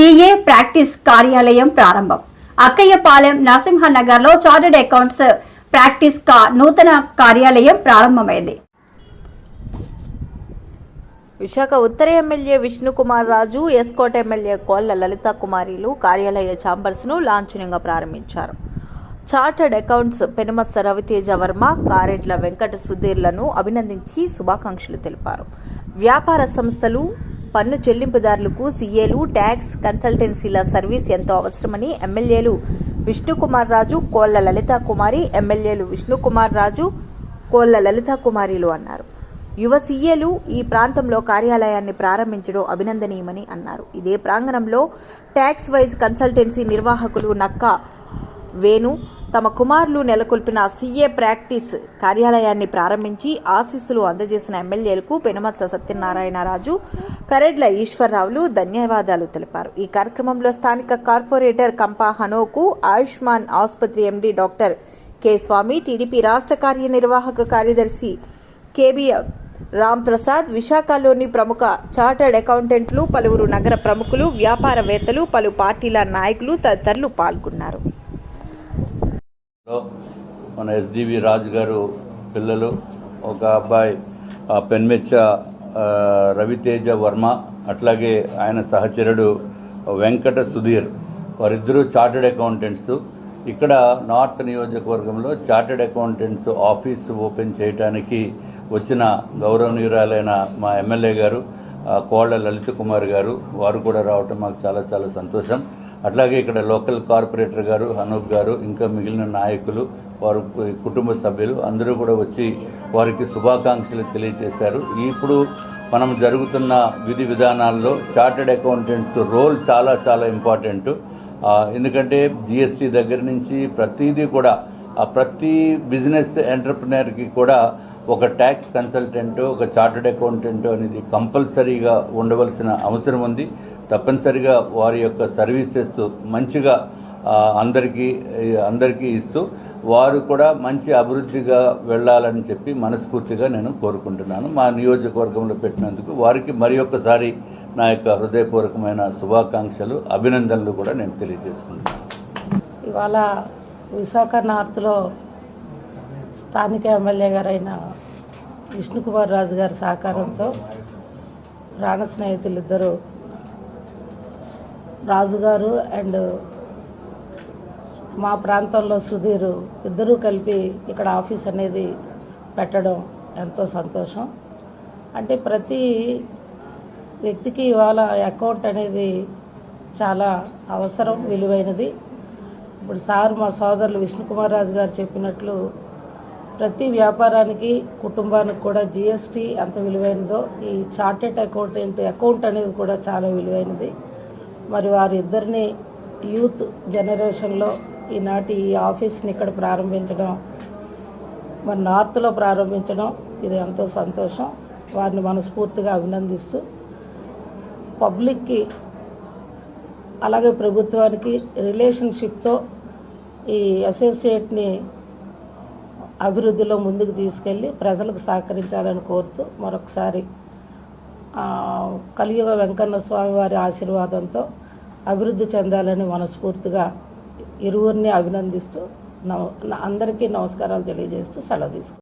CA practice కార్యాలయం ప్రారంభం. అక్కయ్యపాలెం నరసింహనగర్లో చార్టెడ్ అకౌంట్స్ ప్రాక్టీస్ కా నూతన కార్యాలయం ప్రారంభమైంది. విశాఖ ఉత్తర ఎమ్మెల్యే విష్ణుకుమార్ రాజు ఎస్కోట్ ఎమ్మెల్యే కోళ్ళ లలిత కుమారిలు కార్యాలయ ఛాంబర్స్ను లాంఛనంగా ప్రారంభించారు. చార్టర్డ్ అకౌంట్స్ పెనుమత్స రవితేజ వర్మ కారెడ్ల వెంకట సుధీర్లను అభినందించి శుభాకాంక్షలు తెలిపారు. వ్యాపార సంస్థలు పన్ను చెల్లింపుదారులకు సీఏలు ట్యాక్స్ కన్సల్టెన్సీల సర్వీస్ ఎంతో అవసరమని ఎమ్మెల్యేలు విష్ణుకుమార్ రాజు కోళ్ళ లలిత కుమారి ఎమ్మెల్యేలు విష్ణుకుమార్ రాజు కోళ్ళ లలిత కుమారిలు అన్నారు. యువ సీఏలు ఈ ప్రాంతంలో కార్యాలయాన్ని ప్రారంభించడం అభినందనీయమని అన్నారు. ఇదే ప్రాంగణంలో ట్యాక్స్ వైజ్ కన్సల్టెన్సీ నిర్వాహకులు నక్క వేణు తమ కుమారులు నెలకొల్పిన సీఏ ప్రాక్టీస్ కార్యాలయాన్ని ప్రారంభించి ఆశీస్సులు అందజేసిన ఎమ్మెల్యేలకు పెనుమత్స సత్యనారాయణరాజు కరెడ్ల ఈశ్వరరావులు ధన్యవాదాలు తెలిపారు. ఈ కార్యక్రమంలో స్థానిక కార్పొరేటర్ కంపా హనోకు ఆయుష్మాన్ ఆసుపత్రి MD doctor K Swami TDP రాష్ట్ర కార్యనిర్వాహక కార్యదర్శి కేబిఎం రామ్ ప్రసాద్ విశాఖలోని ప్రముఖ చార్టర్డ్ అకౌంటెంట్లు పలువురు నగర ప్రముఖులు వ్యాపారవేత్తలు పలు పార్టీల నాయకులు తదితరులు పాల్గొన్నారు. మన ఎస్డివి రాజు గారు పిల్లలు ఒక అబ్బాయి పెన్మెచ్చ రవితేజ వర్మ అట్లాగే ఆయన సహచరుడు వెంకట సుధీర్. వారిద్దరూ చార్టెడ్ అకౌంటెంట్స్. ఇక్కడ నార్త్ నియోజకవర్గంలో చార్టెడ్ అకౌంటెంట్స్ ఆఫీస్ ఓపెన్ చేయడానికి వచ్చిన గౌరవనీయురాలైన మా ఎమ్మెల్యే గారు కోళ్ళ లలిత కుమార్ గారు. వారు కూడా రావటం మాకు చాలా చాలా సంతోషం. అట్లాగే ఇక్కడ లోకల్ కార్పొరేటర్ గారు అనూప్ గారు ఇంకా మిగిలిన నాయకులు వారు కుటుంబ సభ్యులు అందరూ కూడా వచ్చి వారికి శుభాకాంక్షలు తెలియజేశారు. ఇప్పుడు మనం జరుగుతున్న విధి విధానాల్లో చార్టెడ్ అకౌంటెంట్స్ రోల్ చాలా చాలా ఇంపార్టెంట్. ఎందుకంటే జిఎస్టీ దగ్గర నుంచి ప్రతిదీ కూడా ఆ ప్రతి బిజినెస్ ఎంటర్ప్రినర్కి కూడా ఒక ట్యాక్స్ కన్సల్టెంట్ ఒక చార్టెడ్ అకౌంటెంట్ అనేది కంపల్సరీగా ఉండవలసిన అవసరం ఉంది. తప్పనిసరిగా వారి యొక్క సర్వీసెస్ మంచిగా అందరికీ అందరికీ ఇస్తూ వారు కూడా మంచి అభివృద్ధిగా వెళ్ళాలని చెప్పి మనస్ఫూర్తిగా నేను కోరుకుంటున్నాను. మా నియోజకవర్గంలో పెట్టినందుకు వారికి మరి ఒక్కసారి నా యొక్క హృదయపూర్వకమైన శుభాకాంక్షలు అభినందనలు కూడా నేను తెలియజేసుకుంటున్నాను. ఇవాళ విశాఖ నార్త్లో స్థానిక ఎమ్మెల్యే గారైన విష్ణుకుమార్ రాజు గారి సహకారంతో ప్రాణ స్నేహితులు రాజుగారు అండ్ మా ప్రాంతంలో సుధీర్ ఇద్దరూ కలిపి ఇక్కడ ఆఫీస్ అనేది పెట్టడం ఎంతో సంతోషం. అంటే ప్రతి వ్యక్తికి ఇవాళ అకౌంట్ అనేది చాలా అవసరం విలువైనది. ఇప్పుడు సార్ మా సోదరులు విష్ణుకుమార్ రాజు గారు చెప్పినట్లు ప్రతి వ్యాపారానికి కుటుంబానికి కూడా జిఎస్టీ ఎంత విలువైనదో ఈ చార్టెడ్ అకౌంటెంట్ అకౌంట్ అనేది కూడా చాలా విలువైనది. మరి వారిద్దరిని యూత్ జనరేషన్లో ఈనాటి ఈ ఆఫీస్ని ఇక్కడ ప్రారంభించడం మరి నార్త్లో ప్రారంభించడం ఇది ఎంతో సంతోషం. వారిని మనస్ఫూర్తిగా అభినందిస్తూ పబ్లిక్కి అలాగే ప్రభుత్వానికి రిలేషన్షిప్తో ఈ అసోసియేట్ని అభివృద్ధిలో ముందుకు తీసుకెళ్ళి ప్రజలకు సహకరించాలని కోరుతూ మరొకసారి కలియుగ వెంకన్న స్వామి వారి ఆశీర్వాదంతో అభివృద్ధి చెందాలని మనస్ఫూర్తిగా ఇరువురిని అభినందిస్తూ నవ అందరికీ నమస్కారాలు తెలియజేస్తూ సెలవు తీసుకుంటాను